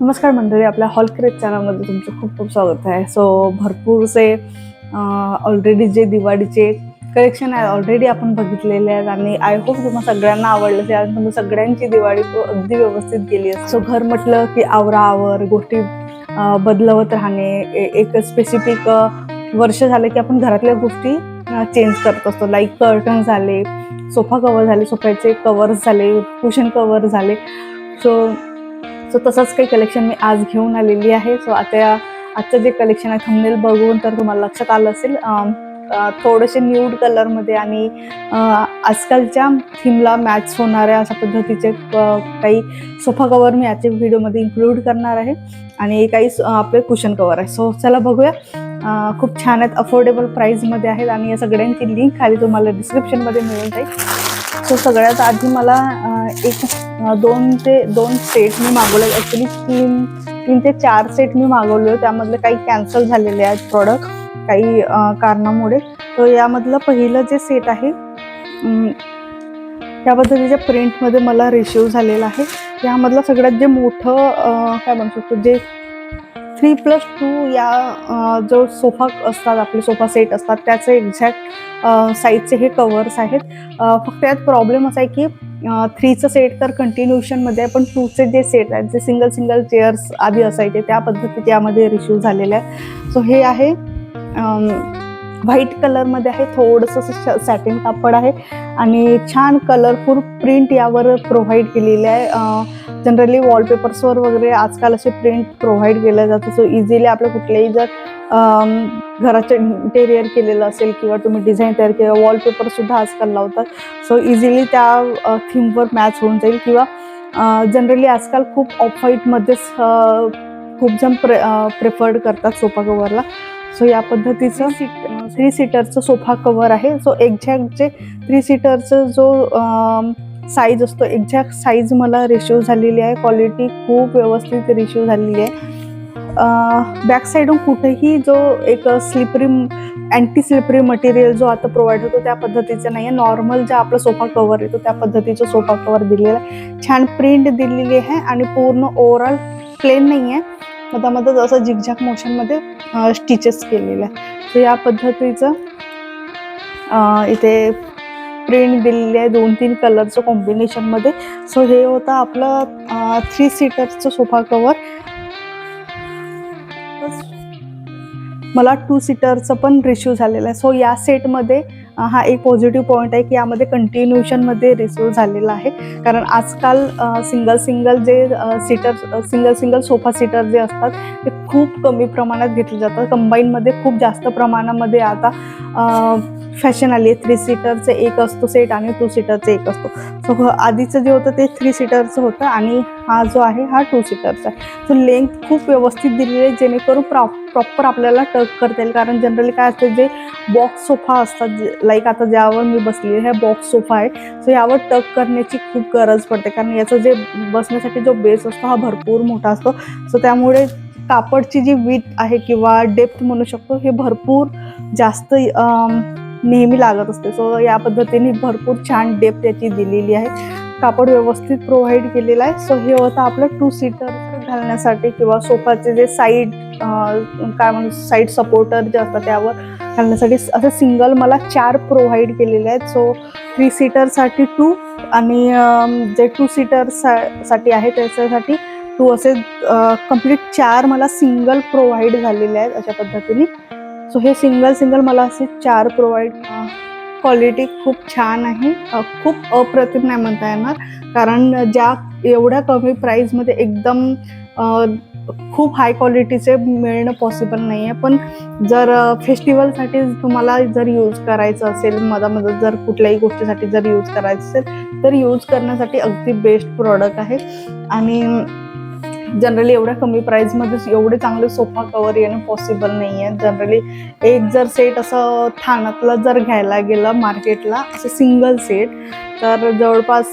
नमस्कार मंडळी आपल्या हॉल क्रेट चॅनलमध्ये तुमचं खूप खूप स्वागत आहे. सो भरपूरसे ऑलरेडी जे दिवाळीचे कलेक्शन आहे ऑलरेडी आपण बघितलेले आहेत आणि आय होप तुम्हाला सगळ्यांना आवडलं असेल आणि तुम्ही सगळ्यांची दिवाळी अगदी व्यवस्थित गेली सो घर म्हटलं की आवरावर गोष्टी बदलवत राहणे ए- एक स्पेसिफिक वर्ष झालं की आपण घरातल्या गोष्टी चेंज करत असतो. लाईक कर्टन झाले सोफा कवर झाले सोफ्याचे कवर्स झाले कुशन कवर झाले. सो सो तसंच काही कलेक्शन मी आज घेऊन आलेली आहे. सो आता आजचं जे कलेक्शन आहे थंबनेल बघून तर तुम्हाला लक्षात आलं असेल थोडेसे न्यूड कलरमध्ये आणि आजकालच्या थीमला मॅच होणाऱ्या अशा पद्धतीचे काही सोफा कवर मी आजच्या व्हिडिओमध्ये इन्क्लूड करणार आहे. आणि काही आपले कुशन कवर आहे. सो चला बघूया. खूप छान आहेत अफोर्डेबल प्राईजमध्ये आहेत आणि या सगळ्यांची लिंक खाली तुम्हाला डिस्क्रिप्शनमध्ये मिळून जाईल. सो सगळ्यात आधी मला एक दोन ते दोन सेट मी मागवले ॲक्च्युली तीन तीन ते चार सेट मी मागवले त्यामधले काही कॅन्सल झालेले आहेत प्रॉडक्ट काही कारणामुळे. तर यामधलं पहिलं जे सेट आहे अं, त्या पद्धतीच्या प्रिंटमध्ये मला रिसिव्ह झालेला आहे यामधलं सगळ्यात जे मोठं काय म्हणू शकतो जे थ्री प्लस टू या जो सोफा असतात आपले सोफा सेट असतात त्याचे एक्झॅक्ट साईजचे हे कवर्स आहेत. फक्त यात प्रॉब्लेम असा आहे की थ्रीचं सेट तर कंटिन्युएशनमध्ये आहे पण टूचे जे सेट आहेत जे सिंगल सिंगल चेअर्स आधी असायचे त्या पद्धतीत यामध्ये रिश्यू झालेले आहे सो हे आहे व्हाईट कलरमध्ये आहे थोडंसं सॅटिन कापड आहे आणि छान कलरफुल प्रिंट यावर प्रोव्हाइड केलेली आहे. जनरली वॉलपेपर्सवर वगैरे आजकाल असे प्रिंट प्रोव्हाइड केलं जातं. सो इझिली आपल्या कुठल्याही जर घराचं इंटेरियर केलेलं असेल किंवा तुम्ही डिझाईन तयार केलं वॉलपेपर सुद्धा आजकाल लावतात. सो इझिली त्या थीमवर मॅच होऊन जाईल किंवा जनरली आजकाल खूप ऑफ व्हाईटमध्येच खूप जण प्रे प्रेफर्ड करतात सोफा कवरला सो या पद्धतीचं थ्री सीटरचं सोफा कवर आहे. सो एक्झॅक्ट जे थ्री सीटरचं जो साईज असतो एक्झॅक्ट साईज मला रिसिव्ह झालेली आहे. क्वालिटी खूप व्यवस्थित रिसिव्ह झालेली आहे. बॅक साईडून कुठेही जो एक स्लिपरी अँटी स्लिपरी मटेरियल जो आता प्रोव्हाइड होतो त्या पद्धतीचं नाही आहे. नॉर्मल जे आपला सोफा कवर येतो त्या पद्धतीचं सोफा कवर दिलेलं आहे. छान प्रिंट दिलेली आहे आणि पूर्ण ओव्हरऑल प्लेन नाही आहे. मधामध्ये जसं झिकझॅक मोशनमध्ये स्टिचेस केलेले आहे या पद्धतीचं इथे प्रिंट दिलेली आहे दोन तीन कलरचं कॉम्बिनेशनमध्ये सो हे होतं आपलं थ्री सीटरचं सोफा कवर मला टू सीटरचं पण रिश्यू झालेलं आहे. सो या सेटमध्ये हा एक पॉझिटिव्ह पॉईंट आहे की यामध्ये कंटिन्युएशनमध्ये रिसिव्ह झालेला आहे. कारण आजकाल सिंगल सिंगल जे seater single single sofa seater जे असतात ते खूप कमी प्रमाणात घेतले जातात. कंबाईनमध्ये खूप जास्त प्रमाणामध्ये आता फॅशन आली आहे. थ्री सीटरचं एक असतो सेट आणि टू सीटरचं एक असतो. सो आधीचं जे होतं ते थ्री सीटरचं होतं आणि हा जो आहे हा टू सीटरचा आहे. सो लेंथ खूप व्यवस्थित दिलेली आहे जेणेकरून प्रॉ प्रॉपर आपल्याला टक करता येईल. कारण जनरली काय असतं जे बॉक्स सोफा असतात लाईक आता ज्यावर मी बसली आहे बॉक्स सोफा आहे. सो यावर टक करण्याची खूप गरज पडते. कारण याचं जे बसण्यासाठी जो बेस असतो हा भरपूर मोठा असतो. सो त्यामुळे कापडची जी विथ आहे किंवा डेप्थ म्हणू शकतो हे भरपूर जास्त नेहमी लागत असते. सो या पद्धतीने भरपूर छान डेप त्याची दिलेली आहे. कापड व्यवस्थित प्रोव्हाइड केलेलं आहे. सो हे होतं आपलं टू सीटर घालण्यासाठी किंवा सोफाचे जे साईड काय म्हणू साईड सपोर्टर जे असतात त्यावर घालण्यासाठी असे सिंगल मला चार प्रोव्हाइड केलेले आहेत. सो थ्री सीटरसाठी टू आणि जे टू सीटर सा साठी आहे त्याच्यासाठी टू असे कंप्लीट चार मला सिंगल प्रोव्हाइड झालेले आहेत अशा पद्धतीने. सो हे सिंगल सिंगल मला असे चार प्रोव्हाइड क्वालिटी खूप छान आहे. खूप अप्रतिम नाही म्हणता येणार. कारण ज्या एवढ्या कमी प्राईजमध्ये एकदम खूप हाय क्वालिटीचे मिळणं पॉसिबल नाही आहे. पण जर फेस्टिवलसाठी तुम्हाला जर यूज करायचं असेल मधामध्ये म्हणजे जर कुठल्याही गोष्टीसाठी जर यूज करायचं असेल तर यूज करण्यासाठी अगदी बेस्ट प्रॉडक्ट आहे. आणि जनरली एवढ्या कमी प्राईजमध्येच एवढे चांगले सोफा कवर येणं पॉसिबल नाही आहे जनरली एक जर सेट असं थानातला जर घ्यायला गेलं मार्केटला असं सिंगल सेट तर जवळपास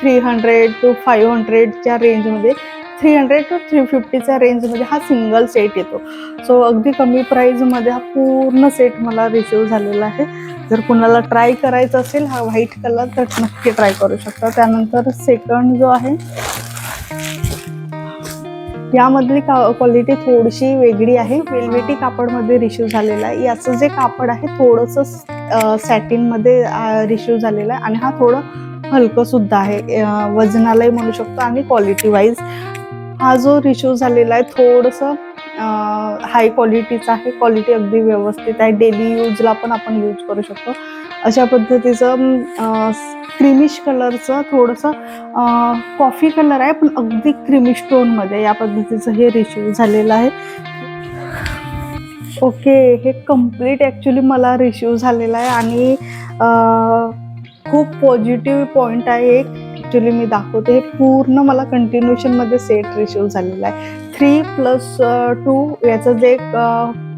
थ्री हंड्रेड टू फाईव्ह हंड्रेडच्या रेंजमध्ये थ्री हंड्रेड टू थ्री फिफ्टीच्या रेंजमध्ये हा सिंगल सेट येतो. सो अगदी कमी प्राईजमध्ये हा पूर्ण सेट मला रिसिव्ह झालेला आहे. जर कुणाला ट्राय करायचं असेल हा व्हाईट कलर तर नक्की ट्राय करू शकता. त्यानंतर सेकंड जो आहे यामधली का क्वालिटी थोडीशी वेगळी आहे. वेलवेटी कापडमध्ये रिश्यू झालेला आहे. याचं जे कापड आहे थोडंसं सॅटिनमध्ये रिश्यू झालेलं आहे. आणि हा थोडं हलकं सुद्धा आहे. वजनालाही म्हणू शकतो आणि क्वालिटी वाईज हा जो रिश्यू झालेला आहे थोडंसं हाय क्वालिटीचा आहे. क्वालिटी अगदी व्यवस्थित आहे. डेली यूजला पण आपण यूज करू शकतो. अशा पद्धतीचं क्रिमिश कलरचं थोडंसं कॉफी कलर आहे पण अगदी क्रिमिश टोनमध्ये या पद्धतीचं हे रिश्यू झालेलं आहे. ओके हे कंप्लीट ॲक्च्युली मला रिश्यू झालेला आहे आणि खूप पॉझिटिव्ह पॉईंट आहे. एक ॲक्च्युली मी दाखवते हे पूर्ण मला कंटिन्युएशनमध्ये सेट रिश्यू झालेला आहे. थ्री प्लस टू याचं जे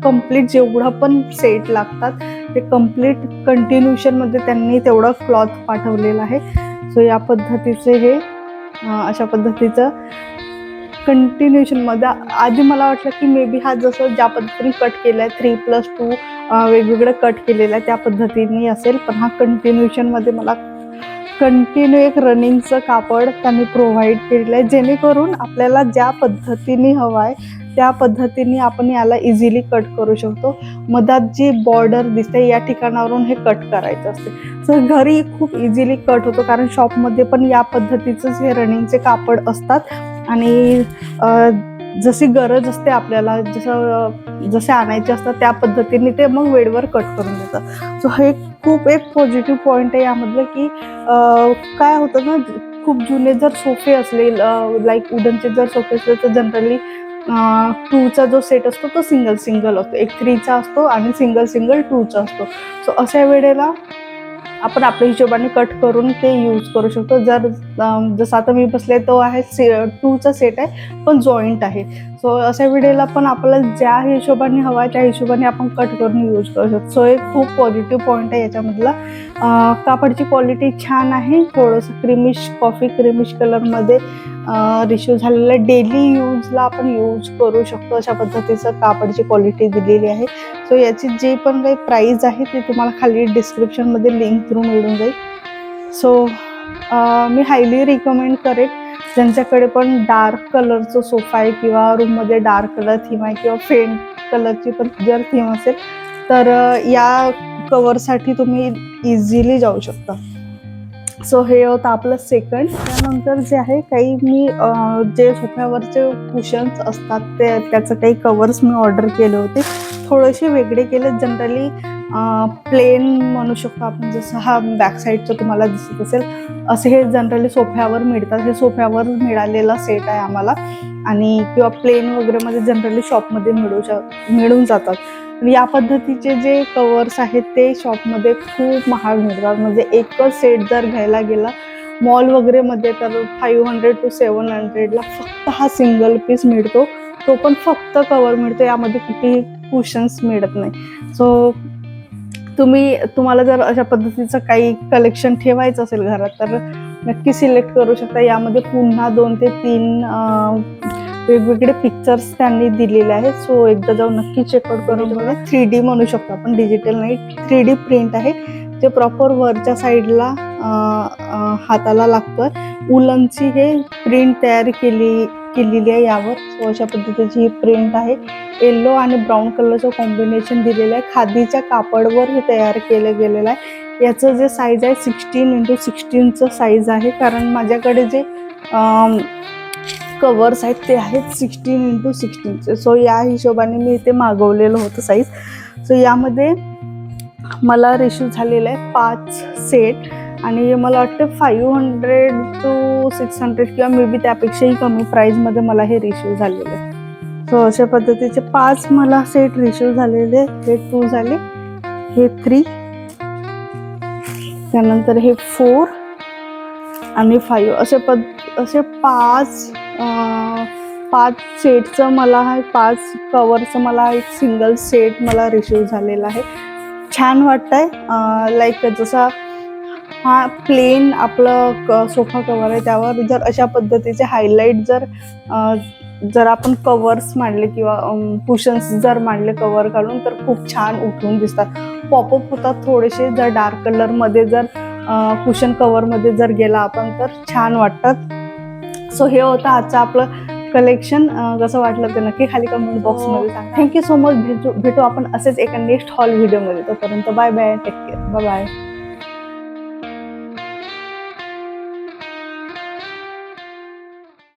कंप्लीट जेवढं पण सेट लागतात ते कंप्लीट कंटिन्युशनमध्ये त्यांनी तेवढं क्लॉथ पाठवलेला आहे. सो या पद्धतीचे हे अशा पद्धतीचं कंटिन्युएशनमध्ये आधी मला वाटलं की मे बी हा जसं ज्या पद्धतीने कट केला आहे थ्री प्लस टू वेगवेगळं कट केलेलं आहे त्या पद्धतीने असेल. पण हा कंटिन्युएशनमध्ये मला कंटिन्यू एक रनिंगचं कापड त्यांनी प्रोव्हाइड केलेलं आहे जेणेकरून आपल्याला ज्या पद्धतीने हवं आहे त्या पद्धतीने आपण याला इझिली कट करू शकतो. मधात जी बॉर्डर दिसते या ठिकाणावरून हे कट करायचं असते. सो घरी खूप इझिली कट होतो कारण शॉपमध्ये पण या पद्धतीचंच हे रनिंगचे कापड असतात. आणि जशी गरज असते आपल्याला जसं जसे आणायचे असतात त्या पद्धतीने ते मग वेळेवर कट करून देतात. सो हे खूप एक पॉझिटिव्ह पॉईंट आहे यामधलं की काय होतं ना खूप जुने जर सोफे असले लाईक वुडनचे जर सोफे असले तर जनरली टूचा जो सेट असतो तो सिंगल सिंगल असतो. एक थ्रीचा असतो आणि सिंगल सिंगल टूचा असतो. सो अशा वेळेला आपण आपल्या हिशोबाने कट करून ते यूज करू शकतो. जर जसं आता मी बसले तो आहे से टूचा सेट आहे पण जॉईंट आहे. सो अशा वेळेला पण आपल्याला ज्या हिशोबाने हवा आहे त्या हिशोबाने आपण कट करून यूज करू शकतो. सो एक खूप पॉझिटिव्ह पॉईंट आहे याच्यामधला. कापडची क्वालिटी छान आहे. थोडंसं क्रिमिश कॉफी क्रिमिश कलरमध्ये रिश्यू झालेलं डेली यूजला आपण यूज करू शकतो अशा पद्धतीचं कापडची क्वालिटी दिलेली आहे. सो याची जे पण काही प्राईज आहे ते तुम्हाला खाली डिस्क्रिप्शनमध्ये लिंक थ्रू मिळून जाईल. सो मी हायली रिकमेंड करेन ज्यांच्याकडे पण डार्क कलरचं सोफा आहे किंवा रूममध्ये डार्क कलर थीम आहे किंवा फेंट कलरची पण जर थीम असेल तर या कवरसाठी तुम्ही इझिली जाऊ शकता. सो हे होतं आपलं सेकंड त्यानंतर जे आहे काही मी जे सोफ्यावरचे कुशन्स असतात ते त्याचं काही कवर्स मी ऑर्डर केले होते. थोडेसे वेगळे केले. जनरली प्लेन म्हणू शकतो आपण. जसं हा बॅक साईडचं तुम्हाला दिसत असेल असे हे जनरली सोफ्यावर मिळतात. हे सोफ्यावर मिळालेला सेट आहे आम्हाला. आणि किंवा प्लेन वगैरेमध्ये जनरली शॉपमध्ये मिळू शक मिळून जातात. या पद्धतीचे जे कवर्स आहेत ते शॉपमध्ये खूप महाग मिळतात. म्हणजे एकच सेट जर घ्यायला गेला मॉल वगैरेमध्ये तर फाईव्ह हंड्रेड टू सेवन हंड्रेडला फक्त हा सिंगल पीस मिळतो. तो पण फक्त कवर मिळतो. यामध्ये कुठेही कुशन्स मिळत नाही. सो तुम्ही तुम्हाला जर अशा पद्धतीचं काही कलेक्शन ठेवायचं असेल घरात तर नक्की सिलेक्ट करू शकता. यामध्ये पुन्हा दोन ते तीन वेगवेगळे पिक्चर्स त्यांनी दिलेले आहेत. सो एकदा जाऊन नक्की चेकआउट करून बघा. थ्री डी म्हणू शकतो आपण डिजिटल नाही. थ्री डी प्रिंट आहे. जे प्रॉपर वरच्या साईडला हाताला लागतोय उलनची हे प्रिंट तयार केली केलेली आहे यावर. सो अशा पद्धतीची ही प्रिंट आहे. येल्लो आणि ब्राऊन कलरचं कॉम्बिनेशन दिलेलं आहे. खादीच्या कापडवर हे तयार केलं गेलेलं आहे. याचं जे साईज आहे सिक्स्टीन इंटू सिक्स्टीनचं साईज आहे. कारण माझ्याकडे जे कवर्स आहेत ते आहेत सिक्स्टीन इंटू सिक्स्टीनचे सो या हिशोबाने मी इथे मागवलेलं होतं साईज सो यामध्ये मला रिश्यू झालेलं आहे पाच सेट आणि मला वाटतं five hundred two six hundred किंवा मे बी त्यापेक्षाही कमी प्राईजमध्ये मला हे रिश्यू झालेलं आहे. सो अशा पद्धतीचे पाच मला सेट रिश्यू झालेले हे टू झाले हे थ्री त्यानंतर हे फोर आणि फाईव्ह असे पद असे पाच पाच सेटचं मला हा पाच कवरचं मला एक सिंगल सेट मला रिसिव्ह झालेला आहे. छान वाटतंय. लाईक जसा हा प्लेन आपलं क सोफा कवर आहे त्यावर जर अशा पद्धतीचे हायलाईट जर जर आपण कवर्स मांडले किंवा कुशन्स जर मांडले कवर काढून तर खूप छान उठून दिसतात. पॉपअप होतात थोडेसे जर डार्क कलरमध्ये जर कुशन कवरमध्ये जर गेला आपण तर छान वाटतात. सो हे होतं आजचं आपलं कलेक्शन कसं वाटलं ते नक्की खाली कमेंट बॉक्समध्ये सांगा. थँक्यू सो मच भेटू भेटू आपण असेच एका नेक्स्ट हॉल व्हिडिओमध्ये तोपर्यंत bye bye take care bye bye